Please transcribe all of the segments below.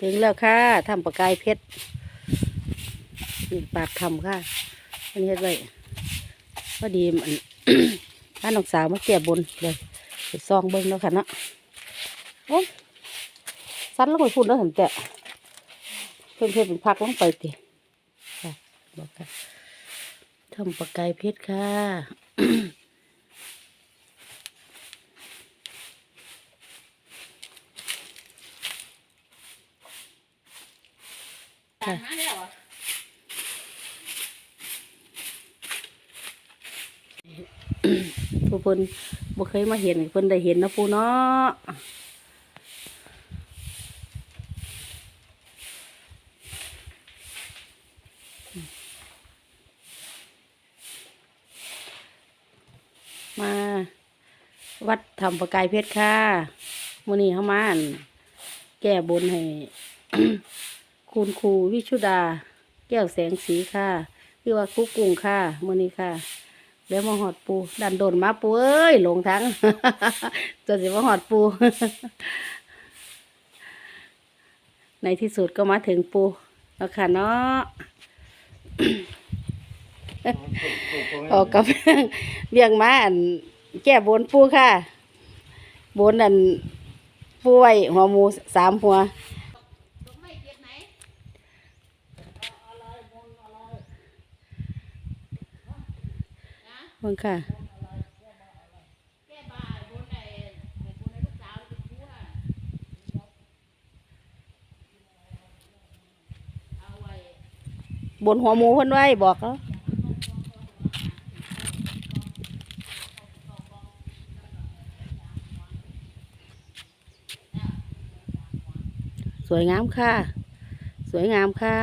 ถึงแล้วค่ะทำประกายเพชรนี่ปากทำค่ะอันนี้เฮ็ดไว้พอดีมันถ้าน้องสาวมาแก้บนเลยไปซองเบิ้งแล้วค่ะเนาะโอ้สั้นแล้วก็พูดแล้วถึงแต่เพื่อนเพื่อนเป็นพักลงไปติค่ะบอกค่ะทำประกายเพชรค่ะ ตามมาแล้วอะ ผู้เพิ่นบ่เคยมาเห็นเพิ่นได้เห็นนะปูเนาะมาวัดทำประกายเพชรค่ะมื้อนี้เฮามาอั่นแก้บนให้ คุณครูวิชุดา แก้วแสงสีค่ะคือว่าครูกุ้งค่ะมือนี้ค่ะ แล้วมาหอดปู ดันโดนมาปูเอ้ยหลงทั้งจนสิมาหอดปู ในที่สุดก็มาถึงปูแล้วค่ะเนาะออกกับเบี่ยงมาอันแก้บนปูค่ะ บนอันปูไว้หัวหมูสามหัว ดอกไม้เก็บไหน เพิ่งค่ะ แก้บ่าบนไอ้ไอ้บนไอ้ลูกสาวเป็นผู้อะเอาไว้บนหัวหมูเพิ่นไว้บอกเขาสวยงามค่ะ สวยงามค่ะ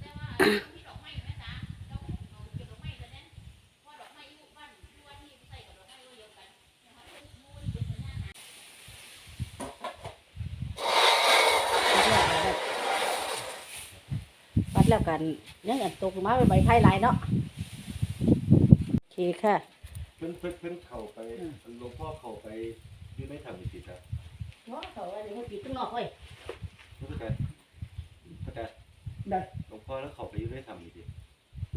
แต่ว่ามีดอกไม้ไหมจ๊ะเราเอาเก็บดอกไม้แต่นั้นเพราะดอกไม้อยู่บ้านอยู่ว่าที่ใส่กับดอกไม้ก็เดียวกันนะคะมูนเป็นสัญญาณ ปัด แล้วกันยังอันตกมาเป็นใบไผ่หลายเนาะโอเคค่ะ เพิ่นเพิ่นเพิ่นเข้าไปหลวงพ่อเข้าไปอยู่ในถังจิตอะว่าเขาอันนี้มันปิดข้างนอกเว้ยรู้สึกไงเข้าใจได้หลวงพ่อแล้วเข้าไปอยู่ในถังจิต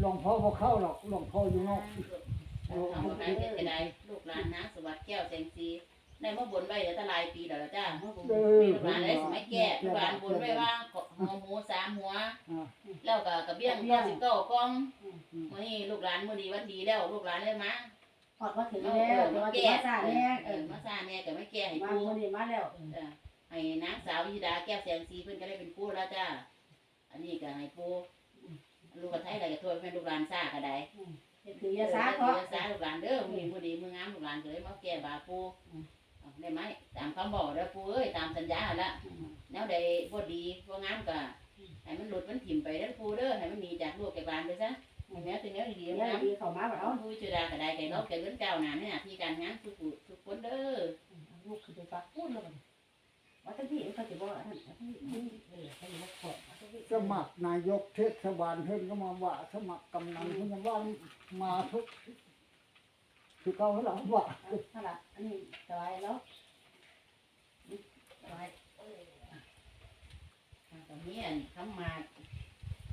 หลวงพ่อบ่เข้าหรอกหลวงพ่ออยู่นอกทำได้เป็นจะได้ลูกหลานนะสวัสดิ์แก้วแสงสีในเมื่อบนไว้แต่หลายปีแล้วล่ะจ้าเมื่อบนมีลูกหลานได้สมัยแก่ลูกหลานบนไว้ว่าหัวหมูสามหัวอ่า แล้วก็กระเบี้ยงเก้าสิบเก้ากล่องมื่อนี้ลูกหลานมื่อดีวันดีแล้ว ลูกหลานเลยมาพอดมาถึงเอาแล้วเออมามาถึงแก้มาซาแน่เออมาซาแน่แต่ไม่แก้ให้มาปูคนนี้มาแล้วเออให้นางสาวยิดาแก้วแสงสีเพิ่นก็ได้เป็นปูแล้วจ้าอันนี้ก็ให้ปูลูกกระไทยอะไรก็ทั่วเป็นลูกหลานซ่าก็ได้คือยาซาเอเขาอยาซาลูกหลานเด้อมือนี้มือดีมืองามลูกหลานก็เลยมาแก้บาปูเอาได้ไหมตามคำบอกแล้วปูเอ้ยตามสัญญาละแนวใดบ่ดีบ่งามก็ ให้มันหลุดมันถิ่มไปเด้อปูเด้อให้มันหนีจากลูกจากหลานไปซะให้แนวเป็นแนวดีเดี๋ยวๆงามดีเขามาแบบเอาผู้จุฬาก็ได้ไก่นกไก่เลื้อนเก้าหนาในหน้าที่การงานทุกผู้ทุกคนเด้อลูกคือไปฟักพูดแล้วกันว่าทั้งที่เขาจะบอกว่าท่านทั้งที่เออเขาจะบอกขอดทั้งที่สมัครนายกเทศบาลเพิ่นก็มาว่า สมัครกำนันเพิ่นก็ว่ามาทุกคือเขาให้เราว่านั่นแหละอันนี้สบายแล้วสบาย ตรงนี้คำมา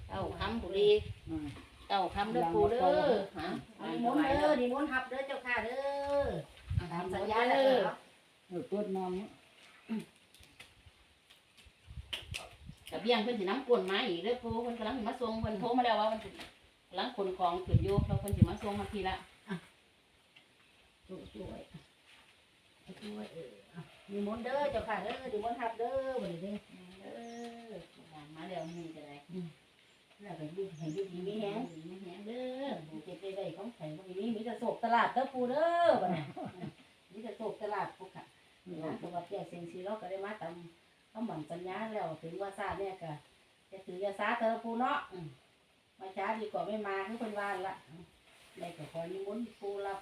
เต้าคำบุรีอืมเต้าคำเด้อปูเด้อฮะดีมนต์เด้อดีมนต์ทับเด้อเจ้าค่ะเด้อตามสัญญาเด้อเออเปิดน้กับเบี้ยงเพิ่นสิน้ำกวนมาอีกเด้อปูเพิ่นกำลังสิมาส่งเพิ่นโทรมาแล้วว่ามันสิกำลังขนของขึ้นอยู่แล้วเพิ่นสิมาส่งมาทีละช่วยช่วยช่วยเออดีมนต์เด้อเจ้าค่ะเด้อดีมนต์ทับเด้อวันนี้เด้อเออ มาแล้วมือจะได้แล้วก็ยืดให้ยืดดีมีแฮงไม่แห้งเด้อปูเก็บได้ได้ของใส่บ่มีมีแต่โศกตลาดเด้อปูเด้อบัดนี้มีแต่โศกตลาดปูค่ะนะตัวว่าแก่เสียงสีเราก็ได้มาตามคำหวังสัญญาแล้วถึงว่าซาเนี่ยก็จะถือยาซาเธอปูเนาะอืมมาช้าดีกว่าไม่มาคือเพิ่นว่าละได้ก็ขอนิมนต์ปูรับ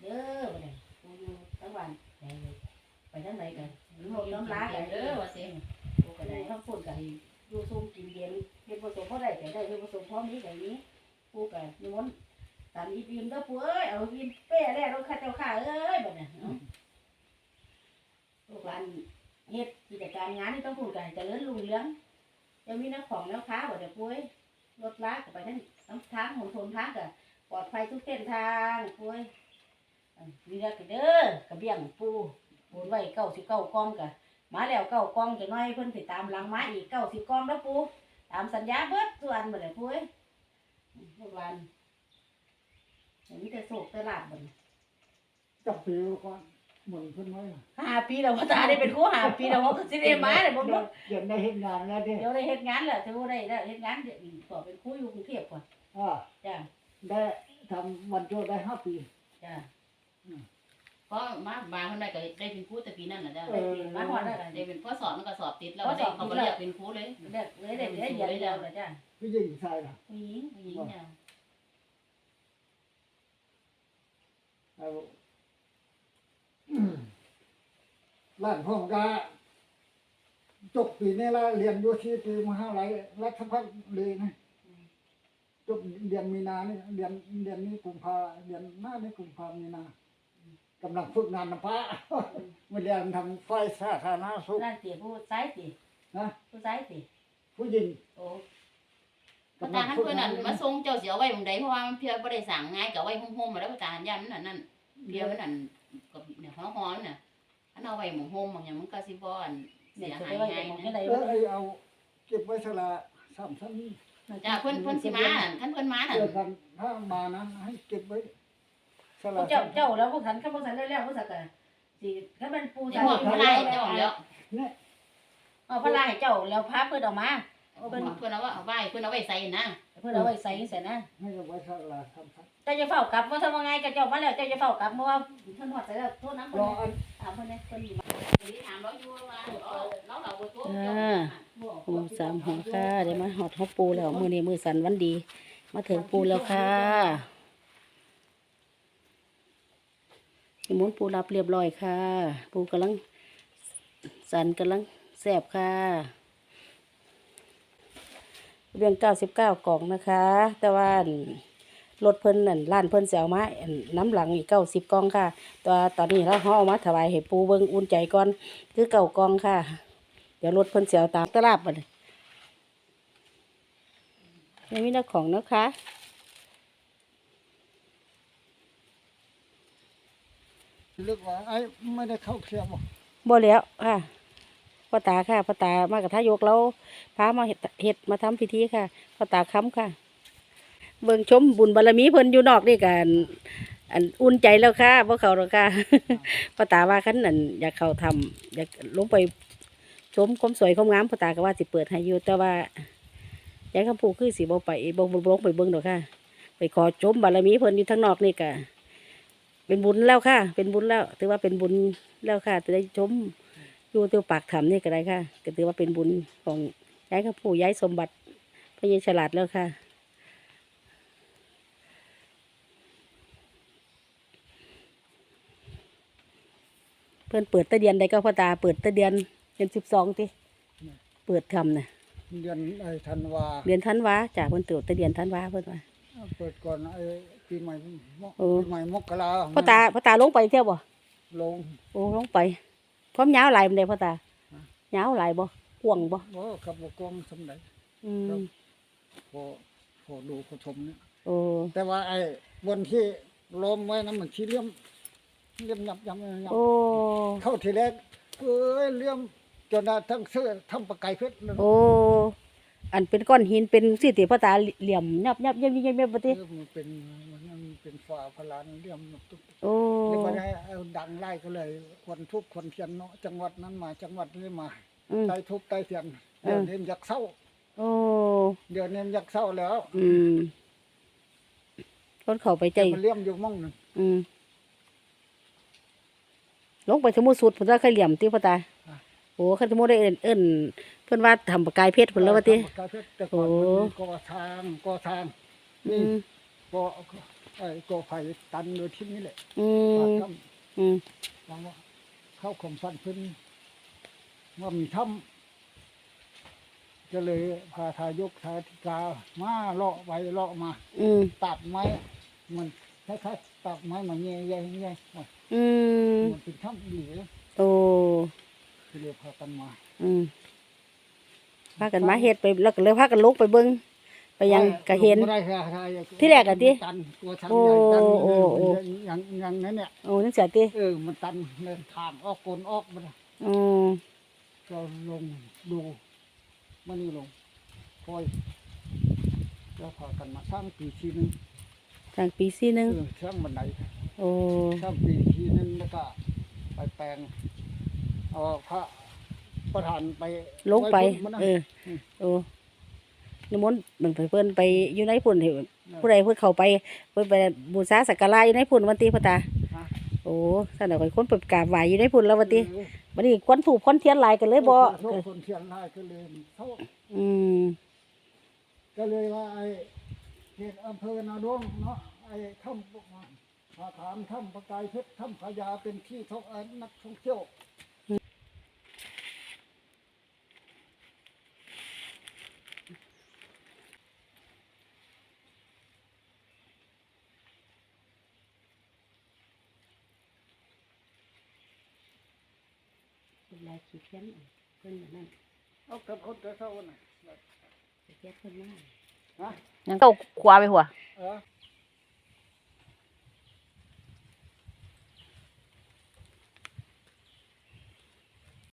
เด้อบัดนี้ปูอยู่ทั้งวันไปเลยไปทางไหนกันลมน้ำล้ากันเด้เด้ออว่าสิปูก็ ได้ทั้งฝนก็ให้อยู่ซุ่มกินเย็นเฮ็ดผสมบ่ได้แก็ได้เฮ็ดผสมพร้อมนี้ก็นี้ปูก็นิมนต์ตามอีบีมเด้อปู่เอ้ยเอาบีมเป้แล้วเราข้าเจ้าข้าเอ้ยบัดนี้ลูกหลานเฮ็ดกิจการงานที่ต้องพูดกันเจริญรุ่งเรืองจะมีนักของแนวค้าบ่เดี๋ยวปุ้ยรถลากไปนั่นน้ำทางหนทนทางก็ปลอดภัยทุกเส้นทางปุ้ยมีแล้วก็เด้อกระเบียงปูปูนไว้เก้าสิบเก้ากองกะ มาแล้วเก้ากองจะน้อยเพิ่นสิตามหลังมาอีกเก้าสิบกองแล้วปูตามสัญญาเบิดส่วนบ่ได้ปุ้ยทุกวันมีแต่โศกแต่ลาบบ่จับปีก่อนหมุนขึ้นไว้น่ะห้าปีแล้วพ่อตาได้เป็นครูห้าปีแล้วเขาก็สิได้มาเลยผมเดี๋ยวเดี๋ยวได้เห็นงานแล้วเด้เดี๋ยวได้เฮ็ดงานแหละถือว่าได้ได้เฮ็ดงานเดี๋ยวขอเป็นครูอยู่กรุงเทพก่อนอ่าจ้าได้ทำวันโจได้ห้าปีจ้า เพราะมาบางคนได้ก็ได้เป็นครูแต่ปีนั้นน่ะได้ได้ปีมาฮอดได้ได้เป็นพ่อสอนมันก็สอบติดแล้วได้เขาก็เรียกเป็นครูเลยได้เลยได้ได้เดือนเดียวแล้วจ้าพี่ยิงใส่ล่ะผู้หญิงผู้หญิงจ้าเอาอืมร้านพ่องก็จบปีนี้ละเรียนอยู่ที่ปีมหาลัยรัฐพัฒน์เลยนะจบเดือนมีนานี่เดือนเดือนนี้กุมภาเดือนหน้านี่กุมภามีนา กำลังฝึกงานนะป้าไม่เรียนทำไฟสาธารณสุขนั่นติผู้ซ้ายตินะผู้ซ้ายติผู้หญิงโอ้พระตาหันเพิ่นนั่นมาส่งเจ้าเสียไว้หม่องใดเพราะว่ามันเพียบ่ได้สั่งง่ายก็ไว้โฮมๆมาแล้วพระตาหันยามมันนั่นนั่นเพียมันนั่นกับเนี่ยฮ้อนๆน่ะอันเอาไว้หม่องโฮมบางอย่างมันก็สิบ่อันเสีเนี่ยยจะหายได้ไว้ง่ายของนะที่ใดเออไอเอาเก็บไว้สละสามชั้นจ้าเพิ่นเพิ่นสิมานั่นคันเพิ่นมานั่เจนอกันถ้ามานั้นให้เก็บไว้ สละเจ้าเจ้าแล้วพวกฉันก็พวกฉันแล้วผู้สักก็สิถ้าเป็นปูจะหอดพระไล่เจ้าแล้วเนี่ยเอาพระไล่เจ้าแล้วพาเพิ่นออกมาเพิ่นเพิ่นเอาว่าเอาไว้เพิ่นเอาไว้ใส่นะเพิ่นเอาไว้ใส่ใส่นะให้เอาไว้สละสามชั้นเจ้าจะเฝ้ากลับว่าทำว่าไงกับเจ้ามาแล้วเจ้าจะเฝ้ากลับเพราะว่าเพิ่นฮอดใส่แล้วโทษน้ำเพิ่รนออันถามเพิ่นเนี่ยเพิ่นอยู่นี่ถามเราอยู่ว่าเราเราเราบ่ตัวหมูสามหัวค่ะเดี๋ยวมาหอดฮอปูแล้วมือนี้มือสันวันดี มาถึงปูแล้วค่ะ นิมนต์ปูรับเรียบร้อยค่ะ ปูกำลังสันกำลังแสบค่ะเรื่องเก้าสิบเก้ากล่องนะคะ แต่ว่ารถเพิ่นนั่นร้านเพิ่นเสียวมาน้ำหลังอีกเก้าสิบกล่องค่ะตัวตอนนี้เราเขาเอมาถวายให้ปูเบิ่งอุ่นใจก่อนคือเก่ากล่องค่ะ เดี๋ยวรถเพิ่นเสียวตามตลาดมาเลยยังมีนักของนะคะ ลึกว่าไอ้ไม่ได้เข้าเคลียร์บ่บ่แล้วค่ะพ่อตาค่ะพ่อตามากับทายกเราพามาเฮ็ดเฮ็ดมาทำพิธีค่ะพ่อตาค้ำค่ะ เบิ่งชมบุญบารมีเพิ่นอยู่นอกนี่กันอันอุ่นใจแล้วค่ะบ่เข้าหรอกค่ะพ่อตาว่าคันนั้นอยากเข้าทำอยากลงไปชมความสวยความงามพ่อตาก็ว่าสิเปิดให้อยู่แต่ว่าอยายคำพูคือสิบ่ไปบ่บ่บ่ลงไปเบิ่งดอกค่ะ ไปขอชมบารมีเพิ่นอยู่ทางนอกนี่ก็ เป็นบุญแล้วค่ะ เป็นบุญแล้ว ถือว่าเป็นบุญแล้วค่ะจะได้ชมอยู่ตัวปากถ้ำนี่ก็ได้ค่ะ ก็ถือว่าเป็นบุญของยายคำพูยายสมบัติพระเยฉลาดแล้วค่ะ เพิ่นเปิดแตะเดียนได้ก็พ่อตาเปิดแตะเดียนเดือนสิบสองติเปิดทำนะเดือนไอ้ธันวาเดือนธันวาจากเพิ่นเติบแตะเดียนธันวาเพิ่นว่าเปิดก่อนไอ้ ปีใหม่มกโอ้ปีใหม่มกราพ่อตาพ่อตาลงไปเที่ยวบ่ลงโอ้ลงไปความยาวหลายมันได้พ่อตาฮะยาวหลายบ่กว้างบ่บ่กับบ่กองสำไดอืมพอพอดูพอชมเนี่ยโอ้แต่ว่าไอ้บนที่ล้อมไว้นั้นมันที่เลี่ยมเลี่ยมยับยับยับโอ้เข้าทีแรกเอ้ยเลี่ยมจนได้ทั้งเสื้อทั้งปากไก่เพชรเลยโอ้ อันเป็นก้อนหินเป็นสิติพ่อตาเหลี่ยมยับยับยับยับยับยับบ่เอติอมันเป็นมันเป็นฝาพลานเลี่ยมทุกโอ้เลยมาได้เอาดังไล่ก็เลยควนทุกข์ควนเทียนเนาะจังหวัดนั้นมาจังหวัดนี้มาอืมไต้ทุกข์ไต้เทียนเดี๋ยวนี้มันอยากเศร้าโอ้เดี๋ยวนี้มันอยากเศร้าแล้วอืมคนเข้าไปใจ แต่มันเลี่ยมอยู่ม่องหนึ่งอืมลงไปสมุทรสุดเพิ่นว่าเคยเหลี่ยมติพ่อตา โอ้คันสมุทรได้เอิ้นเอิ้น เพิ่นว่าทำปากกายเพชรเพิ่นแล้วว่าติ ทำปากกายเพชรแต่ก่อนโอ้มันมีก่อทางก่อทางอืนี่มก่อไอ้ก่อไผ่ตันเลยที่นี่แหละอืปากมถ้อืมำวางว่าเข้าข่มฟันเพิ่นว่ามีถ้ำก็เลยพาทายกทาธิกามาเลาะไปเลาะมาอืมตัดไม้มันคล้ายๆตัดไม้มาแง่แง่แง่อืมมันเป็นถ้ำดีเลยโอ้เรียกพากันมาอืม พากันมาเฮ็ดไปแล้วก็เลยพากันลงไปเบิ่งไปยังก็เห็นบ่ได้ค่ะค่ะที่แรกอะติมันตันตัวชันโอ้ใหญ่ตันโอ้โอ้ อย่างอย่างนั้นเนี่ยโอ้นั่นเสียติเออมันตันเลยทางออกกลนออกมันอืมเราลงดูมันนี่ลงคอยแล้วพากันมาสร้างปีทีนึงทางปีซี่หนึงเออสร้างบันไดโอ้สร้างปีทีนึงแล้วก็ไปแปลงเอาพระ ประธานไปลงไป ว้บนมันนะเออมโอ้นิมนต์มันไปเพิ่นไปอยู่ในพุ่นให้ผู้ใดเพิ่นเข้าไป เพิ่นไปบูชาสักการะอยู่ในพุ่นวันติพ่อตาฮะโอ้สั่นน่ะข่อยคนไปกราบไหว้อยู่ในพุ่นแล้ววันติเออบัดนี้ควันถูกควันเทียนหลายกันเลยบ่โทษคนเทียนลายก็เลยโทษอืม ก็เลยว่าไอ้เขตอำเภอนาดงเนาะไอ้ถ้ำผาถามถ้ำประกายเพชรถ้ำพญาเป็นที่ท่องเอ่อนักท่องเที่ยว ลายขีดเทียนเพิ่นนั่นเอากระพดกระเท่าน่ะเทียนเพิ่นมาฮะยังเก้าขวาไปหัว เออ